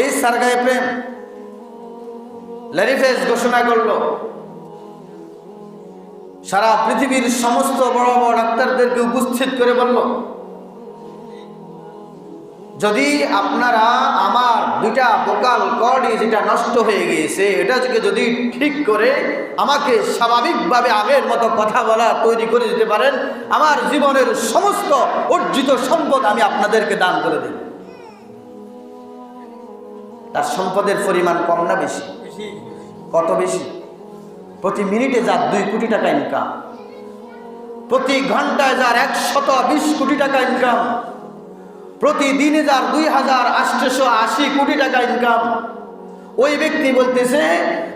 এই সারগায় প্রেম। ল্যারিফেস ঘোষণা করল, সারা পৃথিবীর সমস্ত বড় বড় ডাক্তারদেরকে উপস্থিত করে বলল, যদি আপনারা আমার দুইটা বোকাল কর্ডই যেটা নষ্ট হয়ে গিয়েছে, এটাকে যদি ঠিক করে আমাকে স্বাভাবিকভাবে আগের মতো কথা বলা তৈরি করে দিতে পারেন, আমার জীবনের সমস্ত অর্জিত সম্পদ আমি আপনাদেরকে দান করে দেব। তার সম্পদের পরিমাণ কম না বেশি? কত বেশি? প্রতি মিনিটে যার দুই কোটি টাকা ইনকাম প্রতি ঘন্টায় যার একশত বিশ কোটি টাকা ইনকাম প্রতিদিনে যার দুই হাজার আটশোশো আশি কোটি টাকা ইনকাম ওই ব্যক্তি বলতেছে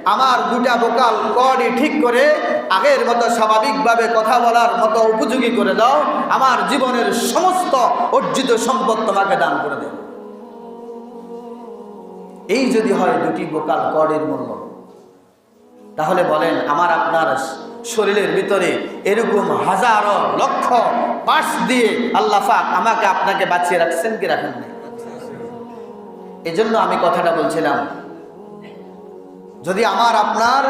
আমার দুটা বোকাল কডই ঠিক করে আগের মতো স্বাভাবিকভাবে কথা বলার মতো উপযোগী করে দাও। আমার জীবনের সমস্ত অর্জিত সম্পদ তোমাকে দান করে দেব। এই যদি হয় দুটি বোকাল কডের মূল্য তাহলে বলেন, আমার আপনার শরীরের ভিতরে এরকম হাজারো লক্ষ পাশ দিয়ে আল্লাহ পাক আমাকে আপনাকে বাঁচিয়ে রাখছেন কি রাখেন নাই? এজন্য আমি কথাটা বলছিলাম, যদি আমার আপনার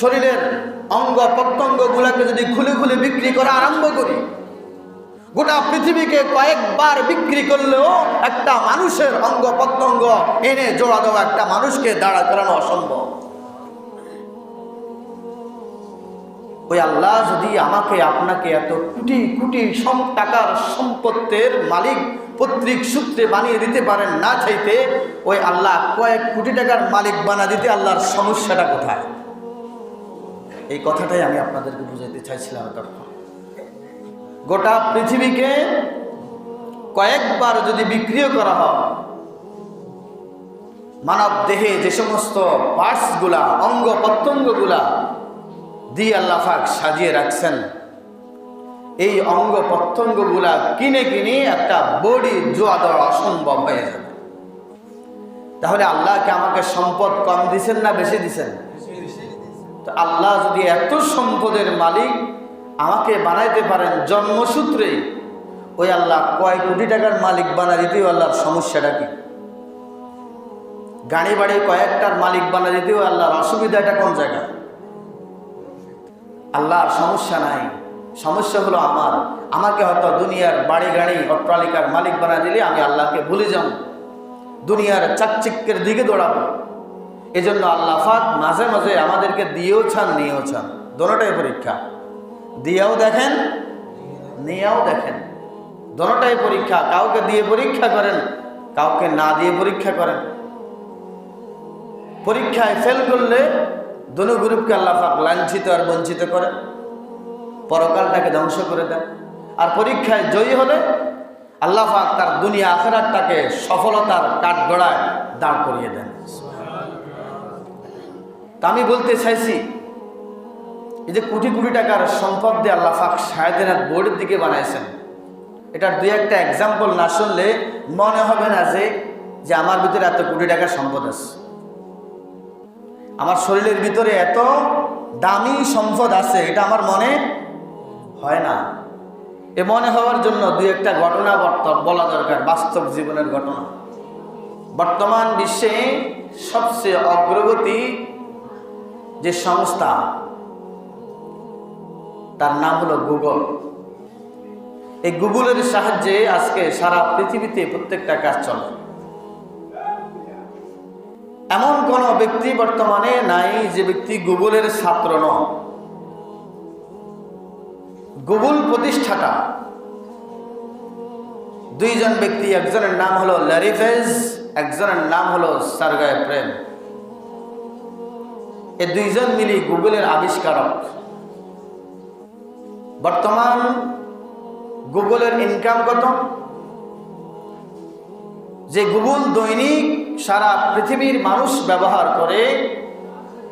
শরীরের অঙ্গ প্রত্যঙ্গ গুলাকে যদি খুলে খুলে বিক্রি করা আরম্ভ করি গোটা পৃথিবীকে কয়েকবার বিক্রি করলেও একটা মানুষের অঙ্গ প্রত্যঙ্গ এনে জোড়া দেওয়া একটা মানুষকে দাঁড়া করানো অসম্ভব। ওই আল্লাহ যদি আমাকে, আপনাকে এত কোটি কোটি সম টাকার সম্পত্তির মালিক পত্রিক সূত্রে বানিয়ে দিতে পারেন না চাইতে, ওই আল্লাহ কয়েক কোটি টাকার মালিক বানা দিতে আল্লাহর সমস্যাটা কোথায়? এই কথাটাই আমি আপনাদেরকে বুঝাইতে চাইছিলাম তখন গোটা পৃথিবীকে কয়েকবার যদি বিক্রিও করা হয় মানব দেহে যে সমস্ত পার্টসগুলা অঙ্গ প্রত্যঙ্গগুলা দিয়ে আল্লাহাক সাজিয়ে রাখছেন এই অঙ্গ প্রত্যঙ্গগুলা কিনে কিনে একটা বডি জোয়া দেওয়া অসম্ভব হয়ে যাবে। তাহলে আল্লাহকে আমাকে সম্পদ কম দিছেন না বেশি দিছেন। তো আল্লাহ যদি এত সম্পদের মালিক আমাকে বানাইতে পারেন জন্মসূত্রে। ওই আল্লাহ কয় কোটি টাকার মালিক বানা দিতেও আল্লাহর সমস্যাটা কি? গাড়ি বাড়ি কয়েকটার মালিক বানা দিতেও আল্লাহর অসুবিধাটা কোন জায়গায় আল্লাহর সমস্যা নাই। সমস্যা হলো আমার। আমাকে হয়তো দুনিয়ার বাড়ি, গাড়ি, অট্টালিকার মালিক বানা দিলে আমি আল্লাহকে ভুলে যাব। দুনিয়ার চাকচিক্যের দিকে দৌড়াবো। এজন্য আল্লাহ ফাক মাঝে মাঝে আমাদেরকে দিয়েও ছান নিয়েও ছান দোনোটাই পরীক্ষা। দিয়েও দেখেন, নিয়েও দেখেন। দোনোটাই পরীক্ষা, কাউকে দিয়ে পরীক্ষা করেন, কাউকে না দিয়ে পরীক্ষা করেন। পরীক্ষায় ফেল করলে দোনো গ্রুপকে আল্লাহ পাক লাঞ্ছিত আর বঞ্চিত করেন, পরকালটাকে ধ্বংস করে দেন। আর পরীক্ষায় জয়ী হলে আল্লাহ পাক তার দুনিয়া আখেরাতটাকে সফলতার কাঠগড়ায় দাঁড় করিয়ে দেন। তা আমি বলতে চাইছি এই যে কোটি কোটি টাকার সম্পদ দিয়ে আল্লাহ শায়দিনাথ বোর্ডের দিকে বানাইছেন। এটার দুই একটা এক্সাম্পল না শুনলে মনে হবে না যে যে আমার ভিতরে এত কোটি টাকার সম্পদ আছে। আমার শরীরের ভিতরে এত দামি সম্পদ আছে, এটা আমার মনে হয় না। এ মনে হওয়ার জন্য দুই একটা ঘটনা বলা দরকার, বাস্তব জীবনের ঘটনা। বর্তমান বিশ্বে সবচেয়ে অগ্রগতি যে সংস্থা তার নাম হলো গুগল। এই গুগলের সাহায্যে আজকে সারা পৃথিবীতে প্রত্যেকটা কাজ চলে। এমন কোন ব্যক্তি বর্তমানে নাই যে ব্যক্তি গুগলের ছাত্র নয়। গুগল প্রতিষ্ঠাতা। দুইজন ব্যক্তি, একজনের নাম হলো ল্যারিফেজ একজনের নাম হলো সার্গায় প্রেম। এ দুইজন মিলি গুগলের আবিষ্কারক। বর্তমান গুগলের ইনকাম কত? যে গুগল দৈনিক সারা পৃথিবীর মানুষ ব্যবহার করে,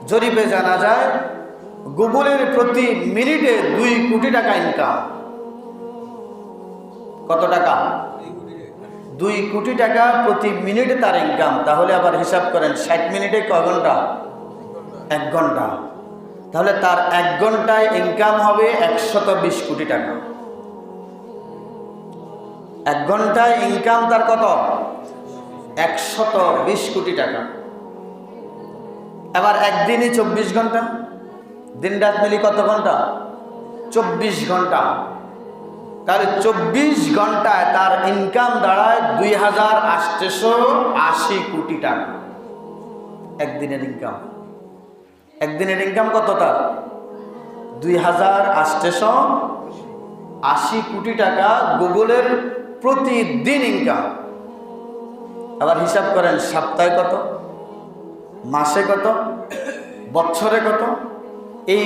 জরিপে জানা যায়, গুগলের প্রতি মিনিটে দুই কোটি টাকা ইনকাম কত টাকা? দুই কোটি টাকা প্রতি মিনিটে তার ইনকাম তাহলে আবার হিসাব করেন, ষাট মিনিটে ক ঘণ্টা? এক ঘণ্টা। তাহলে তার এক ঘন্টায় ইনকাম হবে একশত বিশ কোটি টাকা। এক ঘন্টায় ইনকাম তার কত? একশত বিশ কোটি টাকা। এবার একদিনই চব্বিশ ঘণ্টা দিন রাত মিলি কত ঘণ্টা? চব্বিশ ঘণ্টা। তাহলে চব্বিশ ঘন্টায় তার ইনকাম দাঁড়ায় দুই হাজার আটশো আশি কোটি টাকা। একদিনের ইনকাম একদিনের ইনকাম কত তার? দুই হাজার আটশো আশি কোটি টাকা গুগলের প্রতিদিন ইনকাম আবার হিসাব করেন, সপ্তাহে কত? মাসে কত? বছরে কত? এই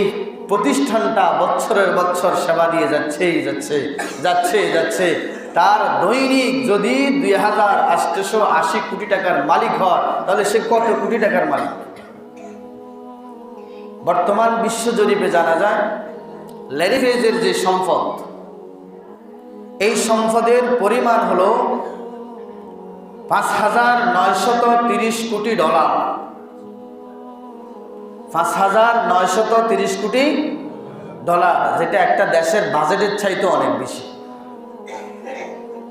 প্রতিষ্ঠানটা বছরের বছর সেবা দিয়ে যাচ্ছেই যাচ্ছে যাচ্ছে যাচ্ছে। তার দৈনিক যদি দুই হাজার আটশো আশি কোটি টাকার মালিক হয়, তাহলে সে কত কোটি টাকার মালিক? বর্তমান বিশ্ব জরিপে জানা যায় ল্যারিফেজের যে সম্পদ, এই সম্পদের পরিমাণ হলো পাঁচ হাজার নয়শত তিরিশ কোটি ডলার। পাঁচ হাজার নয়শত তিরিশ কোটি ডলার, যেটা একটা দেশের বাজেটের চাইতে অনেক বেশি।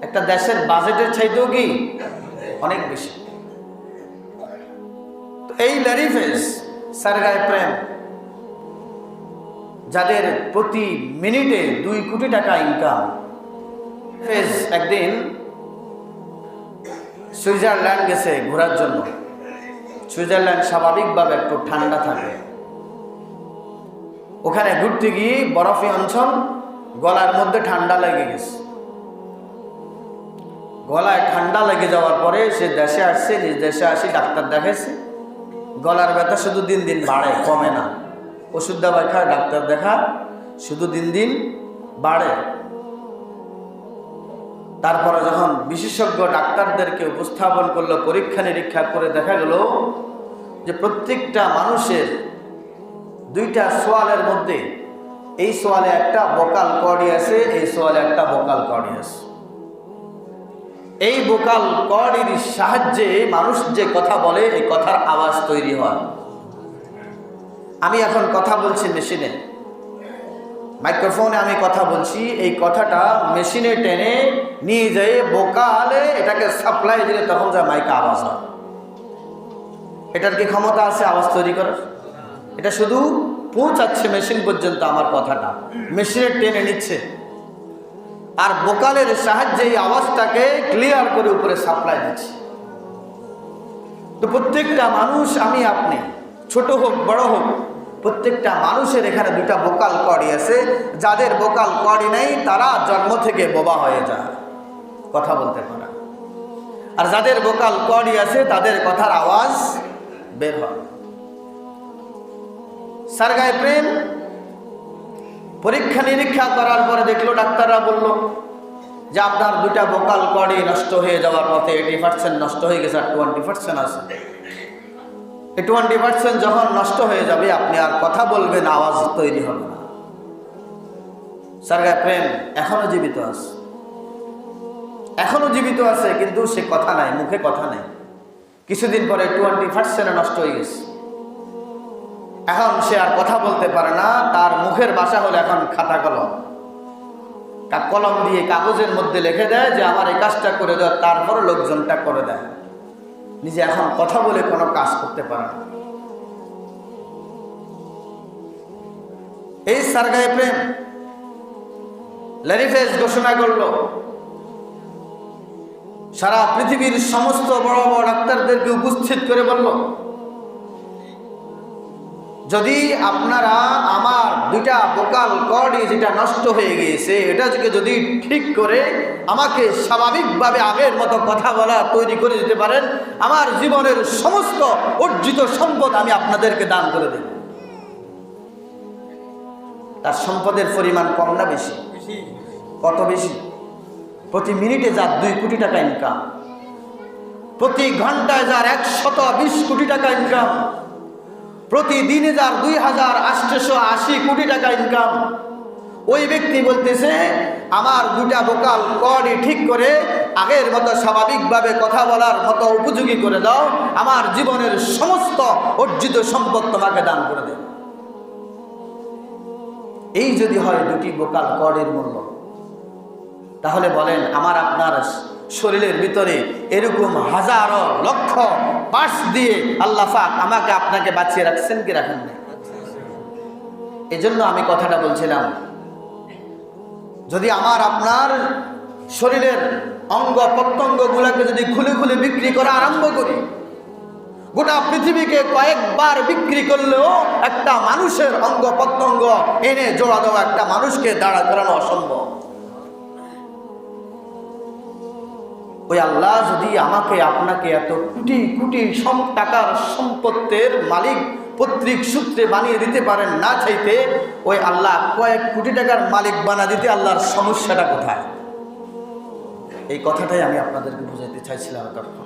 একটা দেশের বাজেটের চাইতেও কি? অনেক বেশি। এই ল্যারিফেস সারগায় প্রেম। যাদের প্রতি মিনিটে দুই কোটি টাকা ইনকাম একদিন সুইজারল্যান্ড গেছে ঘোরার জন্য। সুইজারল্যান্ড স্বাভাবিকভাবে একটু ঠান্ডা থাকে। ওখানে ঘুরতে গিয়ে বরফি অঞ্চল গলার মধ্যে ঠান্ডা লেগে গেছে। গলায় ঠান্ডা লেগে যাওয়ার পরে সে দেশে আসছে, নিজ দেশে আসি, ডাক্তার দেখাইছে। গলার ব্যথা শুধু দিন দিন বাড়ে, কমে না। ওষুধ দাবাই খায়, ডাক্তার দেখা শুধু দিন দিন বাড়ে। তারপরে যখন বিশেষজ্ঞ ডাক্তারদেরকে উপস্থাপন করল, পরীক্ষা নিরীক্ষা করে দেখা গেল যে প্রত্যেকটা মানুষের দুইটা সোয়ালের মধ্যে, এই সোয়ালে একটা বোকাল কর্ডি আছে এই সোয়ালে একটা বোকাল কর্ডি আছে এই বোকাল কর্ডির সাহায্যে মানুষ যে কথা বলে, এই কথার আওয়াজ তৈরি হয়। আমি এখন কথা বলছি মেশিনে। মাইক্রোফোনে আমি কথা বলছি, এই কথাটা মেশিনে টেনে নিয়ে যেয়ে বোকালে এটাকে সাপ্লাই দিলে তখন যা মাইকে আওয়াজ হয়। এটার কি ক্ষমতা আছে আওয়াজ তৈরি করার? এটা শুধু পৌঁছাচ্ছে মেশিন পর্যন্ত আমার কথাটা। মেশিনে টেনে নিচ্ছে। আর বোকালের সাহায্যে এই আওয়াজটাকে ক্লিয়ার করে উপরে সাপ্লাই দিচ্ছে। তো প্রত্যেকটা মানুষ আমি আপনি, ছোট হোক, বড় হোক প্রত্যেকটা মানুষের এখানে দুটা বোকাল কড়ি আছে। যাদের বোকাল কড়ি নেই, তারা জন্ম থেকে বোবা হয়ে যায়। কথা বলতে পারে। আর যাদের বোকাল কড়ি আছে, তাদের কথার আওয়াজ বের হয়। সারগায় প্রেম? পরীক্ষা নিরীক্ষা করার পরে দেখল, ডাক্তাররা বলল যে আপনার দুটা বোকাল কড়ি নষ্ট হয়ে যাওয়ার পথে এইটি পার্সেন্ট নষ্ট হয়ে গেছে, আর টোয়েন্টি পার্সেন্ট আছে। টোয়েন্টি পার্সেন্ট যখন নষ্ট হয়ে যাবে, আপনি আর কথা বলবেন, আওয়াজ তৈরি হবে না। সারগায় প্রেম, এখনও জীবিত আছে। এখনও জীবিত আছে, কিন্তু সে কথা নাই, মুখে কথা নাই। কিছুদিন পরে টোয়েন্টি পার্সেন্ট নষ্ট হয়ে গেছে। এখন সে আর কথা বলতে পারে না, তার মুখের বাসা হলো এখন খাতা কলম। কলম দিয়ে কাগজের মধ্যে লিখে দেয় যে, আমার এই কাজটা করে দেয় তারপরে লোকজনটা করে দেয়। নিজে এখন কথা বলে কোনো কাজ করতে পারে না। এই সারগায় প্রেম ল্যারিফেস ঘোষণা করল, সারা পৃথিবীর সমস্ত বড় বড় ডাক্তারদেরকে উপস্থিত করে বলল যদি আপনারা আমার দুইটা বোকাল কর্ডি যেটা নষ্ট হয়ে গিয়েছে এটাকে যদি ঠিক করে আমাকে স্বাভাবিকভাবে আগের মতো কথা বলা তৈরি করে দিতে পারেন আমার জীবনের সমস্ত অর্জিত সম্পদ আমি আপনাদেরকে দান করে দেব। তার সম্পদের পরিমাণ কম না বেশি? কত বেশি? প্রতি মিনিটে যার দুই কোটি টাকা ইনকাম প্রতি ঘন্টায় যার একশত বিশ কোটি টাকা ইনকাম প্রতিদিনে যার দুই হাজার আটশো আশি কোটি টাকা ইনকাম ওই ব্যক্তি বলতেছে, আমার দুটা বোকাল কডি ঠিক করে, আগের মতো স্বাভাবিকভাবে কথা বলার মতো উপযোগী করে দাও, আমার জীবনের সমস্ত অর্জিত সম্পদ তোমাকে দান করে দেব। এই যদি হয় দুটি বোকাল কডের মূল্য, তাহলে বলেন, আমার আপনার শরীরের ভিতরে এরকম হাজারো লক্ষ পাশ দিয়ে আল্লাহ পাক আমাকে আপনাকে বাঁচিয়ে রাখছেন কি রাখেন নাই? এজন্য আমি কথাটা বলছিলাম, যদি আমার আপনার শরীরের অঙ্গ প্রত্যঙ্গ গুলাকে যদি খুলে খুলে বিক্রি করা আরম্ভ করি, গোটা পৃথিবীকে কয়েকবার বিক্রি করলেও একটা মানুষের অঙ্গ প্রত্যঙ্গ এনে জোড়া দেওয়া একটা মানুষকে দাঁড়া করানো অসম্ভব। ওই আল্লাহ যদি আমাকে, আপনাকে এত কুটি কোটি সম টাকার সম্পত্তের মালিক পত্রিক সূত্রে বানিয়ে দিতে পারেন না চাইতে, ওই আল্লাহ কয়েক কোটি টাকার মালিক বানা দিতে আল্লাহর সমস্যাটা কোথায়? এই কথাটাই আমি আপনাদেরকে বুঝাইতে চাইছিলাম তখন